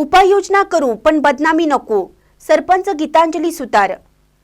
उपाययोजना करू पण बदनामी नको. सरपंच गीतांजली सुतार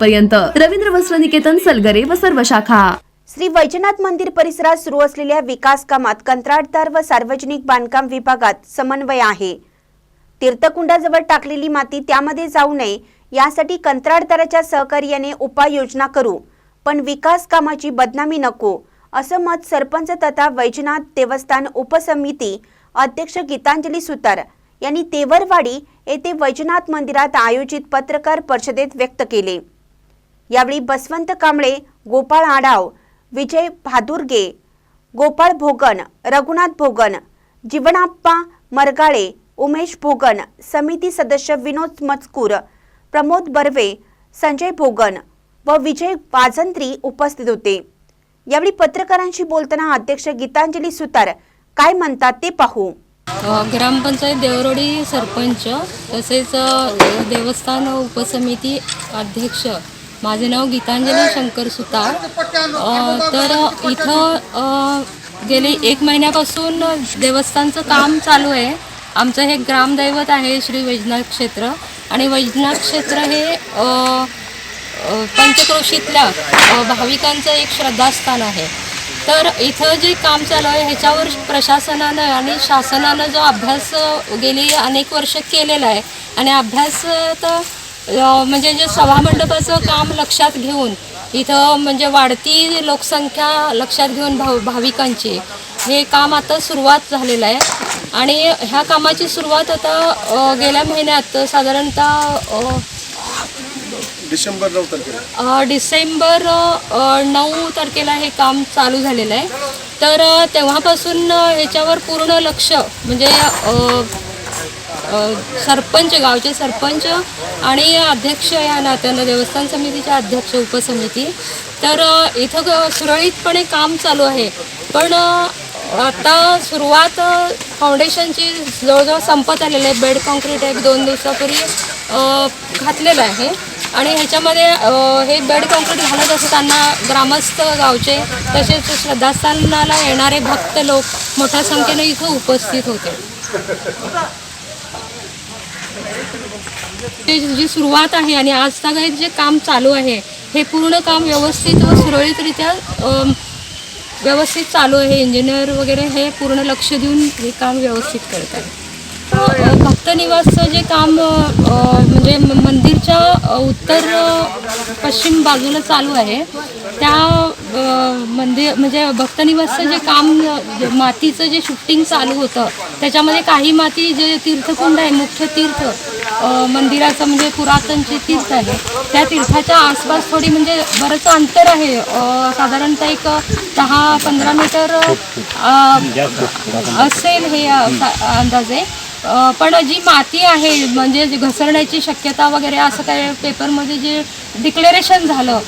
पर्यंत रवींद्र वस्त्र निकेतन सलगरे व सर्व शाखा. श्री वैजनाथ मंदिर परिसरात सुरू असलेल्या विकास कामात कंत्राटदार व सार्वजनिक बांधकाम विभागात समन्वय आहे. तीर्थकुंडाजवळ टाकलेली माती त्यामध्ये जाऊ नये यासाठी कंत्राटदाराच्या सहकार्याने उपाययोजना करू. पण विकास कामाची बदनामी नको असं मत सरपंच तथा वैजनाथ देवस्थान उपसमिती अध्यक्ष गीतांजली सुतार यांनी तेवरवाडी येथे वैजनाथ मंदिरात आयोजित पत्रकार परिषदेत व्यक्त केले. यावेळी बसवंत कांबळे गोपाळ आडाव विजय भादुर्गे गोपाळ भोगन रघुनाथ भोगन जीवनाप्पा मरगाळे उमेश भोगन समिती सदस्य विनोद मजकूर प्रमोद बर्वे संजय भोगन व विजय वाजंत्री उपस्थित होते. यावेळी पत्रकारांशी बोलताना अध्यक्ष गीतांजली सुतार काय म्हणतात ते पाहू. ग्रामपंचायत देवरोडी सरपंच तसेच देवस्थान उपसमिती अध्यक्ष माझे नाव गीतांजली शंकर सुतार. तर इथं गेली गेले एक महिन्यापासून देवस्थानचं काम चालू आहे. आमचं हे ग्रामदैवत आहे श्री वैजनाथ क्षेत्र. आणि वैजनाथ क्षेत्र हे पंचक्रोशीतल्या भाविकांचं एक श्रद्धास्थान आहे. तर इथं जे काम चालू आहे ह्याच्यावर प्रशासनानं आणि शासनानं जो अभ्यास गेली अनेक वर्ष केलेला आहे. आणि अभ्यास तर म्हणजे जे सभामंडपाचं काम लक्षात घेऊन इथं म्हणजे वाढती लोकसंख्या लक्षात घेऊन भाव भाविकांची हे काम आता सुरुवात झालेलं आहे. आणि ह्या कामाची सुरुवात आता गेल्या महिन्यात साधारणतः डिसेंबर नऊ तारखेला. डिसेंबर नऊ तारखेला हे काम चालू झालेलं आहे. तर तेव्हापासून अ, ह्याच्यावर पूर्ण लक्ष म्हणजे सरपंच गावचे सरपंच आणि अध्यक्ष या नात्यानं देवस्थान समितीचे अध्यक्ष उपसमिती. तर इथं ग- सुरळीतपणे काम चालू आहे. पण आता सुरुवात फाउंडेशनची जवळजवळ संपत आलेली आहे. बेड कॉन्क्रीट एक दोन दिवसापूर्वी घातलेलं आहे. आणि ह्याच्यामध्ये हे बेड कॉन्क्रीट घालत असताना ग्रामस्थ गावचे तसेच श्रद्धास्थानाला येणारे भक्त लोक मोठ्या संख्येने इथं उपस्थित होते. ते जी सुरुवात आहे आणि आज जे काम चालू आहे हे पूर्ण काम व्यवस्थित व सुरळीतरित्या व्यवस्थित चालू आहे. इंजिनियर वगैरे हे पूर्ण लक्ष देऊन हे काम व्यवस्थित करत आहे भक्त निवासचं जे काम म्हणजे मंदिरच्या उत्तर पश्चिम बाजूला चालू आहे. त्या मंदिर म्हणजे भक्त निवासचं जे काम मातीचं जे शिफ्टिंग चालू होतं त्याच्यामध्ये काही माती जे तीर्थकुंड आहे मुख्य तीर्थ मंदिराचं म्हणजे पुरातन जे तीर्थ आहे. त्या तीर्थाच्या आसपास थोडी म्हणजे बरंच अंतर आहे. साधारणतः एक दहा पंधरा मीटर असेल हे अंदाजे. पण जी माती आहे म्हणजे घसरण्याची शक्यता वगैरे असं काय पेपरमध्ये जे डिक्लेरेशन झालं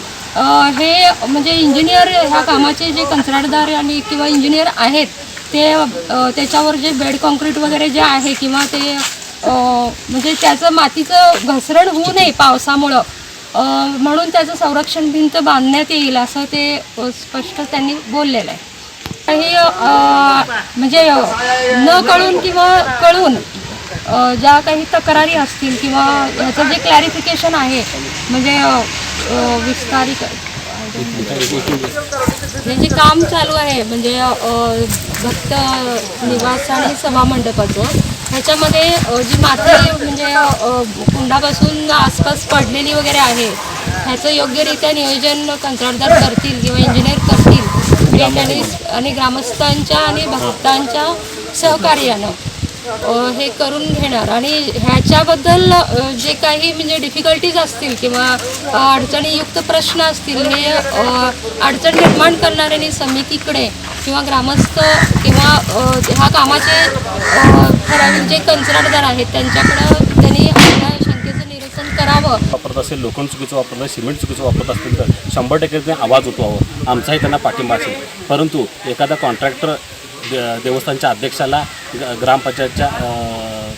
हे म्हणजे इंजिनियर ह्या कामाचे जे कंत्राटदार आणि किंवा इंजिनियर आहेत ते त्याच्यावर जे बेड कॉन्क्रीट वगैरे जे आहे किंवा ते म्हणजे त्याचं मातीचं घसरण होऊ नये पावसामुळं. म्हणून त्याचं संरक्षण भिंत बांधण्यात येईल असं ते स्पष्ट त्यांनी बोललेलं आहे. काही म्हणजे न कळून किंवा कळून ज्या काही तक्रारी असतील किंवा ह्याचं जे क्लॅरिफिकेशन आहे म्हणजे विस्तारिक विस्तारित हे जे काम चालू आहे म्हणजे भक्त निवास आणि सभामंडपाचं ह्याच्यामध्ये जी माती म्हणजे कुंडापासून आसपास पडलेली वगैरे आहे ह्याचं योग्यरित्या नियोजन कंत्राटदार करतील किंवा इंजिनियर करतील. त्यांनी आणि ग्रामस्थांच्या आणि भक्तांच्या सहकार्यानं. हे करून घेणार. आणि ह्याच्याबद्दल जे काही म्हणजे डिफिकल्टीज असतील किंवा अडचणीयुक्त प्रश्न असतील हे अडचण निर्माण करणाऱ्यांनी समितीकडे किंवा ग्रामस्थ किंवा ह्या कामाचे ठराविक जे कंत्राटदार आहेत त्यांच्याकडं त्यांनी आपल्या शंकेचं निरसन करावं. वापरत असेल लोखंड चुकीचं वापरत असेल सिमेंट चुकीचं वापरत असतील तर शंभर टक्के ते आवाज उठवावं. आमचाही त्यांना पाठिंबा असेल. परंतु एखादा कॉन्ट्रॅक्टर देवस्थानच्या अध्यक्षाला ग्रामपंचायतच्या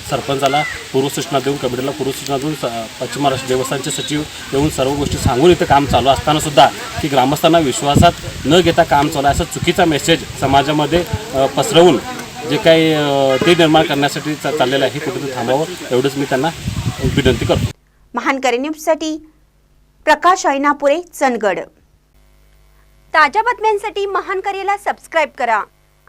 सरपंचाला पूर्वसूचना देऊन कमिटीला पूर्वसूचना देऊन स पश्चिम महाराष्ट्र देवस्थानचे सचिव येऊन सर्व गोष्टी सांगून इथं काम चालू असतानासुद्धा की ग्रामस्थांना विश्वासात न घेता काम चालू आहे असा चुकीचा मेसेज समाजामध्ये पसरवून जे काही ते निर्माण करण्यासाठी चाललेलं आहे हे कुठेतरी थांबावं एवढंच मी त्यांना विनंती करतो. महानकरी न्यूजसाठी प्रकाश ऐनापुरे चंदगड. ताज्या बातम्यांसाठी महानकरीला सबस्क्राईब करा.